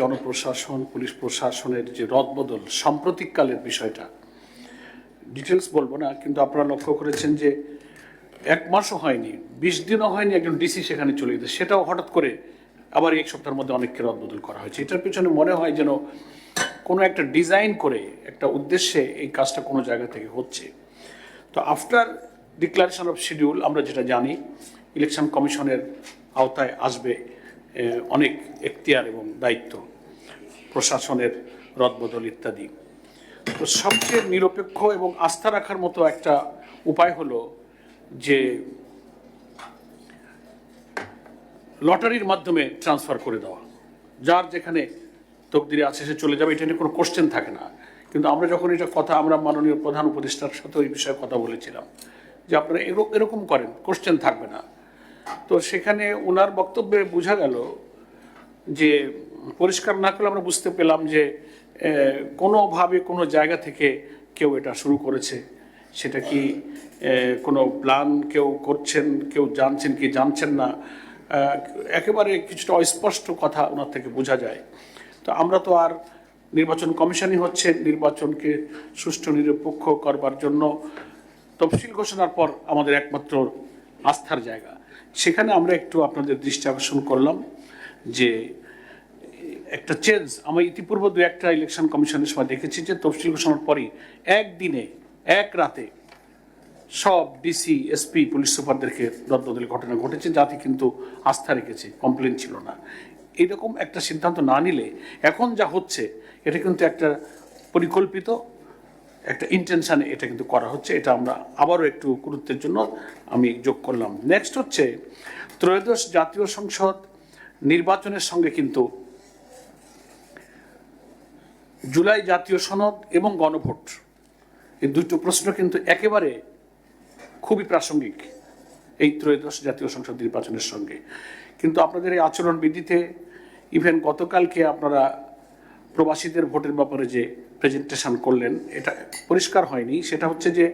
জনপ্রশাসন, পুলিশ প্রশাসনের যে রদবদল, সাম্প্রতিককালের বিষয়টা ডিটেলস বলব না, কিন্তু আপনারা লক্ষ্য করেছেন যে এক মাসও হয়নি, বিশ দিনও হয়নি একজন ডিসি সেখানে চলে গেছে। সেটাও হঠাৎ করে আবার এক সপ্তাহের মধ্যে অনেককে রদবদল করা হয়েছে। এটার পিছনে মনে হয় যেন কোনো একটা ডিজাইন করে, একটা উদ্দেশ্যে এই কাজটা কোনো জায়গা থেকে হচ্ছে। তো আফটার ডিক্লারেশন অফ শিডিউল আমরা যেটা জানি ইলেকশন কমিশনের আওতায় আসবে অনেক এখতিয়ার এবং দায়িত্ব। প্রশাসনের রদবদল ইত্যাদি। তো সবচেয়ে নিরপেক্ষ এবং আস্থা রাখার মতো একটা উপায় হলো যে লটারির মাধ্যমে ট্রান্সফার করে দেওয়া। যার যেখানে তকদিরে আছে, সে চলে যাবে, এটা নিয়ে কোনো কোশ্চেন থাকে না। কিন্তু আমরা যখন এটা কথা, আমরা মাননীয় প্রধান উপদেষ্টার সাথে এই বিষয়ে কথা বলেছিলাম যে আপনারা এরকম এরকম করেন কোশ্চেন থাকবে না। তো সেখানে ওনার বক্তব্যে বোঝা গেল যে পরিষ্কার না করলে আমরা বুঝতে পেলাম যে কোনোভাবে কোনো জায়গা থেকে কেউ এটা শুরু করেছে। সেটা কি কোনো প্ল্যান কেউ করছেন, কেউ জানছেন কি জানছেন না? একেবারে কিছুটা অস্পষ্ট কথা ওনার থেকে বোঝা যায়। তো আমরা তো আর নির্বাচন কমিশনই হচ্ছে, নির্বাচনকে সুষ্ঠু, নিরপেক্ষ করবার জন্য তফসিল ঘোষণার পর আমাদের একমাত্র আস্থার জায়গা। সেখানে আমরা একটু আপনাদের দৃষ্টি আকর্ষণ করলাম যে একটা চেঞ্জ আমি ইতিপূর্বে দু একটা ইলেকশন কমিশনের সময় দেখেছি যে তফসিল ঘোষণার পরই একদিনে, এক রাতে সব ডিসি এসপি পুলিশ সুপারদেরকে রদবদলের ঘটনা ঘটেছে যাতে কিন্তু আস্থা রেখেছে কমপ্লেন ছিল না। এরকম একটা সিদ্ধান্ত না নিলে এখন যা হচ্ছে, এটা কিন্তু একটা পরিকল্পিত, একটা ইন্টেনশনে এটা কিন্তু করা হচ্ছে, এটা আমরা আবারও একটু গুরুত্বের জন্য আমি যোগ করলাম। নেক্সট হচ্ছে, ত্রয়োদশ জাতীয় সংসদ নির্বাচনের সঙ্গে কিন্তু জুলাই জাতীয় সনদ এবং গণভোট। এই দুটো প্রশ্ন কিন্তু একেবারে খুবই প্রাসঙ্গিক এই ত্রয়োদশ জাতীয় সংসদ নির্বাচনের সঙ্গে। কিন্তু আপনাদের এই আচরণ বিধিতে ইভেন গতকালকে আপনারা প্রবাসীদের ভোটের ব্যাপারে যে প্রেজেন্টেশন করলেন, এটা পরিষ্কার হয়নি। সেটা হচ্ছে যে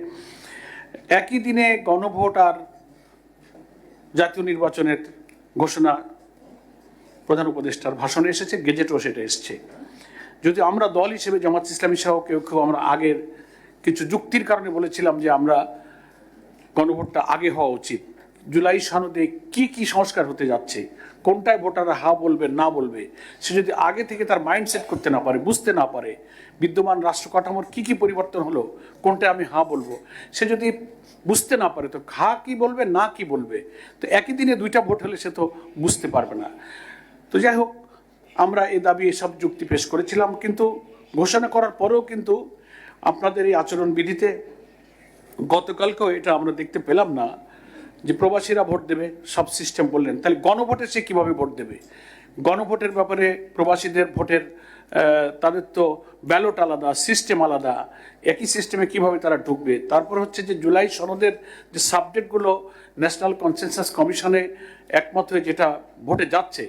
একই দিনে গণভোট আর জাতীয় নির্বাচনের ঘোষণা প্রধান উপদেষ্টার ভাষণে এসেছে, গেজেটও সেটা এসছে। যদি আমরা দল হিসেবে জামাত ইসলামী সহ কেউ কেউ আমরা আগের কিছু যুক্তির কারণে বলেছিলাম যে আমরা গণভোটটা আগে হওয়া উচিত। জুলাই সনদে কি কি সংস্কার হতে যাচ্ছে? কোনটায় ভোটাররা হা বলবে, না বলবে? সে যদি আগে থেকে তার মাইন্ডসেট করতে না পারে, বুঝতে না পারে, বিদ্যমান রাষ্ট্র কাঠামোর কী, কি পরিবর্তন হলো, কোনটায় আমি হা বলব? সে যদি বুঝতে না পারে, তো হা কি বলবে, না কি বলবে? তো একই দিনে দুইটা ভোট হলে সে তো বুঝতে পারবে না। তো যাই হোক আমরা এ দাবি এসব যুক্তি পেশ করেছিলাম, কিন্তু ঘোষণা করার পরেও কিন্তু আপনাদের এই আচরণ বিধিতে গতকালকেও এটা আমরা দেখতে পেলাম না, যে প্রবাসীরা ভোট দেবে, সব সিস্টেম বললেন। তাহলে গণভোটে সে কীভাবে ভোট দেবে? গণভোটের ব্যাপারে প্রবাসীদের ভোটের তাদের তো ব্যালট আলাদা, সিস্টেম আলাদা, একই সিস্টেমে কীভাবে তারা ঢুকবে? তারপর হচ্ছে যে জুলাই সনদের যে সাবজেক্টগুলো ন্যাশনাল কনসেনসাস কমিশনে একমত হয়ে যেটা ভোটে যাচ্ছে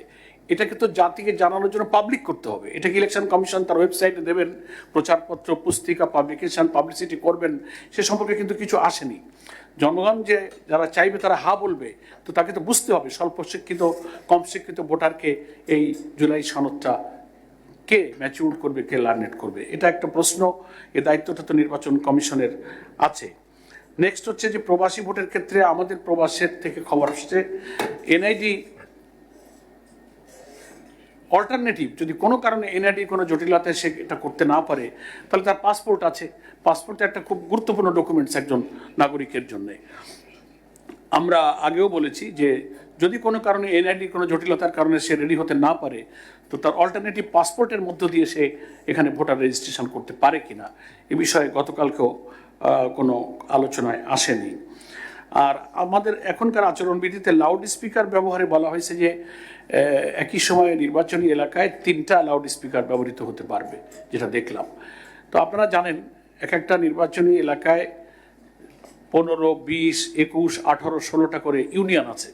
এটাকে তো জাতিকে জানানোর জন্য পাবলিক করতে হবে। এটাকে ইলেকশন কমিশন তার ওয়েবসাইটে দেবেন? প্রচারপত্র, পুস্তিকা পাবলিকেশন পাবলিসিটি করবেন, সে সম্পর্কে কিন্তু কিছু আসেনি। জনগণ যে যারা চাইবে তারা হা বলবে, তো তাকে তো বুঝতে হবে স্বল্প শিক্ষিত, কম শিক্ষিত ভোটারকে এই জুলাই সনদটা কে ম্যাচিউর করবে, কে লার্নেট করবে? এটা একটা প্রশ্ন, এ দায়িত্বটা তো নির্বাচন কমিশনের আছে। নেক্সট হচ্ছে যে প্রবাসী ভোটের ক্ষেত্রে আমাদের প্রবাসের থেকে খবর আসছে, এনআইডি অল্টারনেটিভ যদি কোনো কারণে এনআইডি কোনো জটিলতায় সে এটা করতে না পারে, তাহলে তার পাসপোর্ট আছে। পাসপোর্ট একটা খুব গুরুত্বপূর্ণ ডকুমেন্টস একজন নাগরিকের জন্যে। আমরা আগেও বলেছি যে যদি কোনো কারণে এনআইডি কোনো জটিলতার কারণে সে রেডি হতে না পারে, তো তার অল্টারনেটিভ পাসপোর্টের মধ্য দিয়ে সে এখানে ভোটার রেজিস্ট্রেশন করতে পারে কিনা, এ বিষয়ে গতকালকেও কোনো আলোচনায় আসেনি। আর আমাদের এখনকার আচরণবিধিতে লাউড স্পিকার ব্যবহারে বলা হয়েছে যে একই সময়ে নির্বাচনী এলাকায় তিনটা লাউড স্পিকার ব্যবহৃত হতে পারবে, যেটা দেখলাম। তো আপনারা জানেন এক একটা নির্বাচনী এলাকায় পনেরো, বিশ, একুশ, আঠারো, ষোলোটা করে ইউনিয়ন আছে।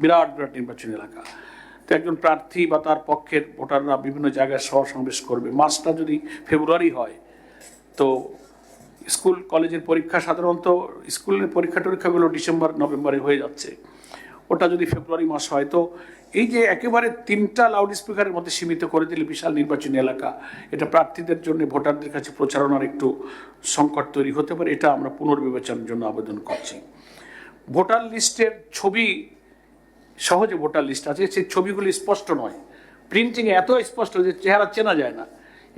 বিরাট বিরাট নির্বাচনী এলাকা। তো একজন প্রার্থী বা তার পক্ষের ভোটাররা বিভিন্ন জায়গায় সহ সমাবেশ করবে। মাসটা যদি ফেব্রুয়ারি হয়, তো স্কুল কলেজের পরীক্ষা সাধারণত স্কুলের পরীক্ষা টরীক্ষাগুলো ডিসেম্বর, নভেম্বরে হয়ে যাচ্ছে। ওটা যদি ফেব্রুয়ারি মাস হয়, তো এই যে একেবারে তিনটা লাউড স্পিকারের মধ্যে সীমিত করে দিলে বিশাল নির্বাচনী এলাকা। এটা প্রার্থীদের জন্য, ভোটারদের কাছে প্রচারণার একটু সংকট তৈরি হতে পারে, এটা আমরা পুনর্বিবেচনার জন্য আবেদন করছি। ভোটার লিস্টের ছবি, সহজে ভোটার লিস্ট আছে, সেই ছবিগুলি স্পষ্ট নয়। প্রিন্টিংয়ে এত স্পষ্ট যে চেহারা চেনা যায় না।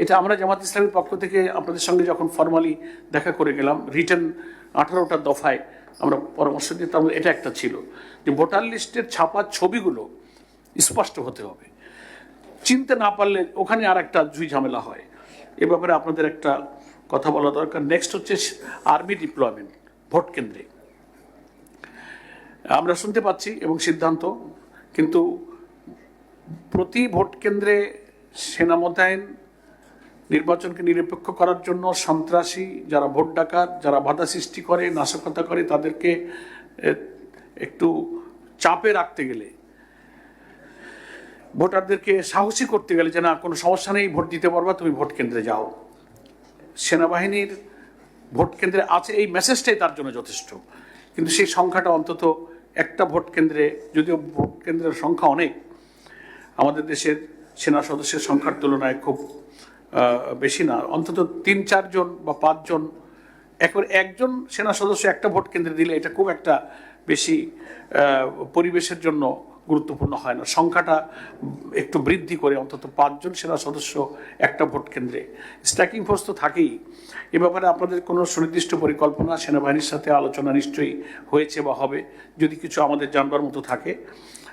এটা আমরা জামাত ইসলামের পক্ষ থেকে আপনাদের সঙ্গে যখন ফর্মালি দেখা করে গেলাম রিটার্ন আঠারোটা দফায় আমরা পরামর্শ দিয়ে তার এটা একটা ছিল যে ভোটার লিস্টের ছাপা ছবিগুলো স্পষ্ট হতে হবে। চিনতে না পারলে ওখানে আর একটা ঝুই ঝামেলা হয়। এ ব্যাপারে আপনাদের একটা কথা বলা দরকার। নেক্সট হচ্ছে আর্মি ডিপ্লয়মেন্ট ভোট কেন্দ্রে। আমরা শুনতে পাচ্ছি এবং সিদ্ধান্ত, কিন্তু প্রতি ভোট কেন্দ্রে সেনা মোতায়েন নির্বাচনকে নিরপেক্ষ করার জন্য সন্ত্রাসী, যারা ভোট ডাকাত, যারা বাধা সৃষ্টি করে, নাশকতা করে, তাদেরকে একটু চাপে রাখতে গেলে, ভোটারদেরকে সাহসী করতে গেলে যে না, কোনো সমস্যা নেই, ভোট দিতে পারবা, তুমি ভোট কেন্দ্রে যাও। সেনাবাহিনীর ভোট কেন্দ্রে আছে, এই মেসেজটাই তার জন্য যথেষ্ট। কিন্তু সেই সংখ্যাটা অন্তত একটা ভোট কেন্দ্রে, যদিও ভোট কেন্দ্রের সংখ্যা অনেক, আমাদের দেশের সেনা সদস্যের সংখ্যার তুলনায় খুব বেশি না, অন্তত তিন, চারজন বা পাঁচজন। একবার একজন সেনা সদস্য একটা ভোট কেন্দ্রে দিলে এটা খুব একটা বেশি পরিবেশের জন্য গুরুত্বপূর্ণ হয় না। সংখ্যাটা একটু বৃদ্ধি করে অন্তত পাঁচজন সেনা সদস্য একটা ভোট কেন্দ্রে। স্ট্যাকিং ফোর্স তো থাকেই। এ ব্যাপারে আপনাদের কোনো সুনির্দিষ্ট পরিকল্পনা সেনাবাহিনীর সাথে আলোচনা নিশ্চয়ই হয়েছে বা হবে, যদি কিছু আমাদের জানবার মতো থাকে।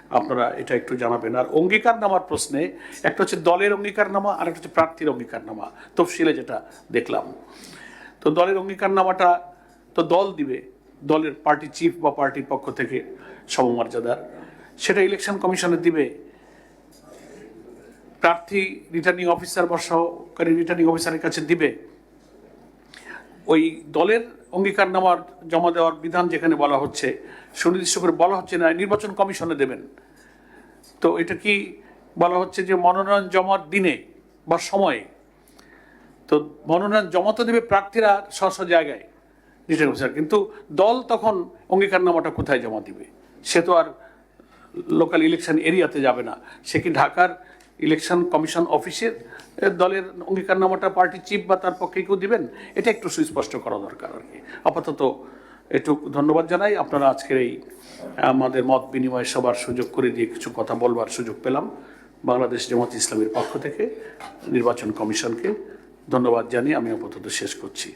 আপনারা এটা একটু জানাবেন। আর অঙ্গীকারনামার প্রশ্নে একটা হচ্ছে দলের অঙ্গীকারনামা, আর একটা হচ্ছে প্রার্থীর অঙ্গীকারনামা। তফসিলে যেটা দেখলাম। তো দলের অঙ্গীকারনামাটা তো দল দিবে, দলের পার্টি চিফ বা পার্টির পক্ষ থেকে সমমর্যাদার। সেটা ইলেকশন কমিশনে দিবে। প্রার্থী রিটার্নিং অফিসার বা সহকারী রিটার্নিং অফিসারের কাছে দিবে। ওই দলের অঙ্গীকারনামার জমা দেওয়ার বিধান যেখানে বলা হচ্ছে, সুনির্দিষ্ট করে বলা হচ্ছে না, নির্বাচন কমিশনে দেবেন। তো এটা কি বলা হচ্ছে যে মনোনয়ন জমার দিনে বা সময়ে? তো মনোনয়ন জমা তো দেবে প্রার্থীরা স্ব স্ব জায়গায় রিটার্ন অফিসার কিন্তু দল তখন অঙ্গীকার অঙ্গীকারনামাটা কোথায় জমা দিবে? সে তো আর লোকাল ইলেকশন এরিয়াতে যাবে না। সে কি ঢাকার ইলেকশন কমিশন অফিসের দলের অঙ্গীকারনামাটা পার্টি চিফ বা তার পক্ষে কেউ দিবেন, এটা একটু সুস্পষ্ট করা দরকার আর কি। আপাতত একটু ধন্যবাদ জানাই। আপনারা আজকের এই, আমাদের মত বিনিময় সবার সুযোগ করে দিয়ে কিছু কথা বলবার সুযোগ পেলাম। বাংলাদেশ জামাত ইসলামের পক্ষ থেকে নির্বাচন কমিশনকে ধন্যবাদ জানিয়ে আমি আপাতত শেষ করছি।